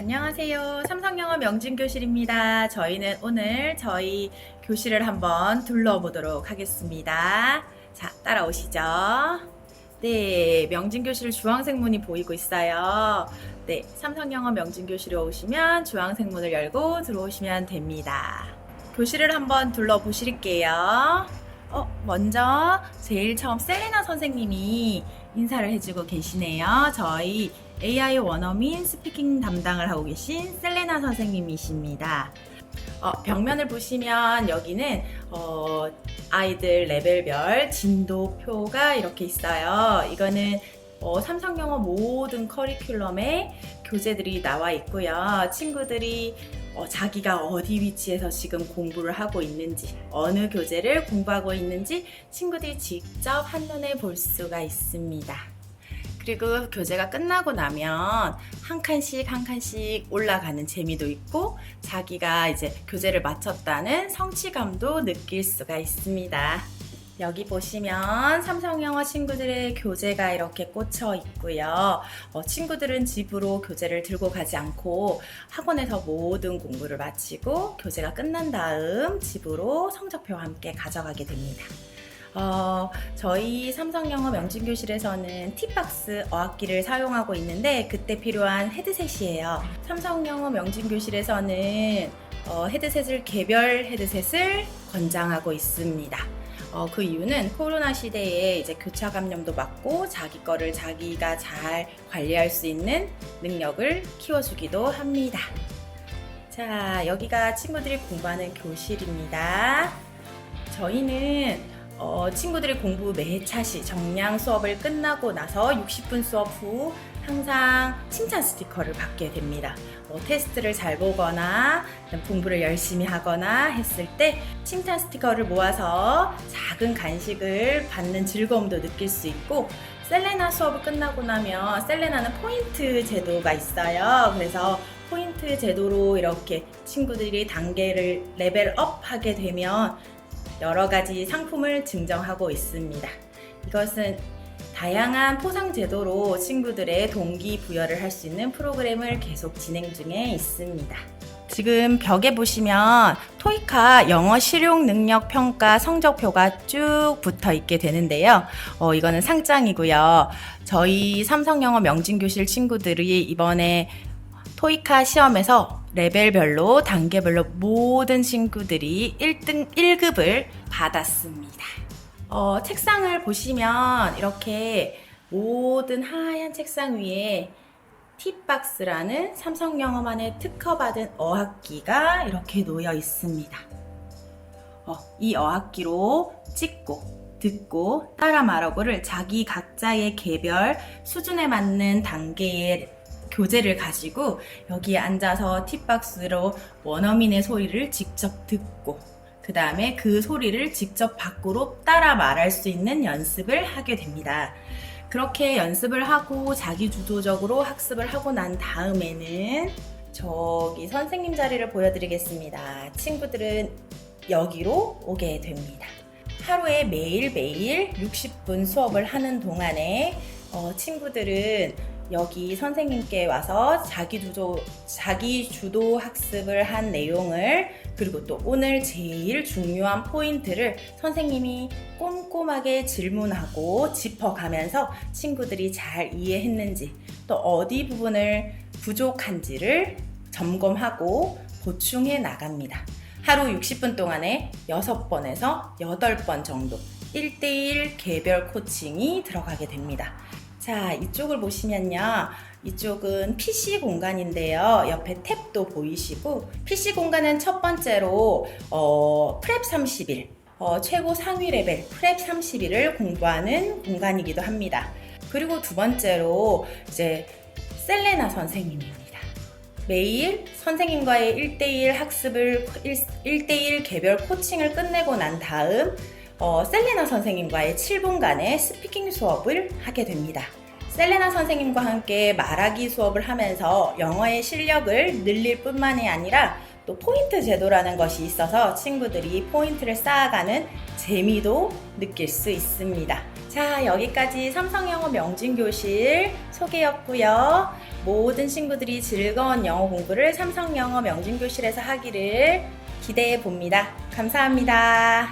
안녕하세요. 삼성영어 명진교실입니다. 저희는 오늘 저희 교실을 한번 둘러보도록 하겠습니다. 자, 따라오시죠. 네, 명진교실 주황색 문이 보이고 있어요. 네, 삼성영어 명진교실에 오시면 주황색 문을 열고 들어오시면 됩니다. 교실을 한번 둘러보실게요. 어, 먼저 제일 처음 셀레나 선생님이 인사를 해주고 계시네요. 저희 AI 원어민 스피킹 담당을 하고 계신 셀레나 선생님이십니다. 어, 벽면을 보시면 여기는 어, 아이들 레벨별 진도표가 이렇게 있어요. 이거는 어, 삼성영어 모든 커리큘럼에 교재들이 나와 있고요. 친구들이 어, 자기가 어디 위치에서 지금 공부를 하고 있는지, 어느 교재를 공부하고 있는지 친구들이 직접 한눈에 볼 수가 있습니다. 그리고 교재가 끝나고 나면 한 칸씩 한 칸씩 올라가는 재미도 있고 자기가 이제 교재를 마쳤다는 성취감도 느낄 수가 있습니다. 여기 보시면 삼성영어 친구들의 교재가 이렇게 꽂혀 있고요. 어, 친구들은 집으로 교재를 들고 가지 않고 학원에서 모든 공부를 마치고 교재가 끝난 다음 집으로 성적표와 함께 가져가게 됩니다. 어, 저희 삼성영어 명진교실에서는 팁박스 어학기를 사용하고 있는데 그때 필요한 헤드셋이에요. 삼성영어 명진교실에서는 어, 헤드셋을 개별 헤드셋을 권장하고 있습니다. 어, 그 이유는 코로나 시대에 이제 교차 감염도 막고 자기 거를 자기가 잘 관리할 수 있는 능력을 키워주기도 합니다. 자, 여기가 친구들이 공부하는 교실입니다. 저희는 어, 친구들이 공부 매차시 정량 수업을 끝나고 나서 60분 수업 후 항상 칭찬 스티커를 받게 됩니다. 뭐 테스트를 잘 보거나 공부를 열심히 하거나 했을 때 칭찬 스티커를 모아서 작은 간식을 받는 즐거움도 느낄 수 있고 셀레나 수업을 끝나고 나면 셀레나는 포인트 제도가 있어요. 그래서 포인트 제도로 이렇게 친구들이 단계를 레벨업 하게 되면 여러 가지 상품을 증정하고 있습니다. 이것은 다양한 포상 제도로 친구들의 동기 부여를 할 수 있는 프로그램을 계속 진행 중에 있습니다. 지금 벽에 보시면 토이카 영어 실용 능력 평가 성적표가 쭉 붙어 있게 되는데요. 어, 이거는 상장이고요. 저희 삼성 영어 명진 교실 친구들이 이번에 토이카 시험에서 레벨별로 단계별로 모든 친구들이 1등 1급을 받았습니다. 어, 책상을 보시면 이렇게 모든 하얀 책상 위에 팁박스라는 삼성 영어만의 특허받은 어학기가 이렇게 놓여 있습니다. 어, 이 어학기로 찍고 듣고 따라 말하고를 자기 각자의 개별 수준에 맞는 단계의 교재를 가지고 여기에 앉아서 팁박스로 원어민의 소리를 직접 듣고 그 다음에 그 소리를 직접 밖으로 따라 말할 수 있는 연습을 하게 됩니다. 그렇게 연습을 하고 자기 주도적으로 학습을 하고 난 다음에는 저기 선생님 자리를 보여드리겠습니다. 친구들은 여기로 오게 됩니다. 하루에 매일매일 60분 수업을 하는 동안에 어, 친구들은 여기 선생님께 와서 자기 주도, 자기 주도 학습을 한 내용을 그리고 또 오늘 제일 중요한 포인트를 선생님이 꼼꼼하게 질문하고 짚어가면서 친구들이 잘 이해했는지 또 어디 부분을 부족한지를 점검하고 보충해 나갑니다. 하루 60분 동안에 6번에서 8번 정도 1대1 개별 코칭이 들어가게 됩니다. 자, 이쪽을 보시면요. 이쪽은 PC 공간인데요. 옆에 탭도 보이시고, PC 공간은 첫 번째로, 어, 프랩 30일, 어, 최고 상위 레벨 프랩 30일을 공부하는 공간이기도 합니다. 그리고 두 번째로, 이제, 셀레나 선생님입니다. 매일 선생님과의 1대1 학습을, 1 대1 개별 코칭을 끝내고 난 다음, 어, 셀레나 선생님과의 7분간의 스피킹 수업을 하게 됩니다. 셀레나 선생님과 함께 말하기 수업을 하면서 영어의 실력을 늘릴 뿐만이 아니라 또 포인트 제도라는 것이 있어서 친구들이 포인트를 쌓아가는 재미도 느낄 수 있습니다. 자, 여기까지 삼성영어 명진교실 소개였고요. 모든 친구들이 즐거운 영어 공부를 삼성영어 명진교실에서 하기를 기대해 봅니다. 감사합니다.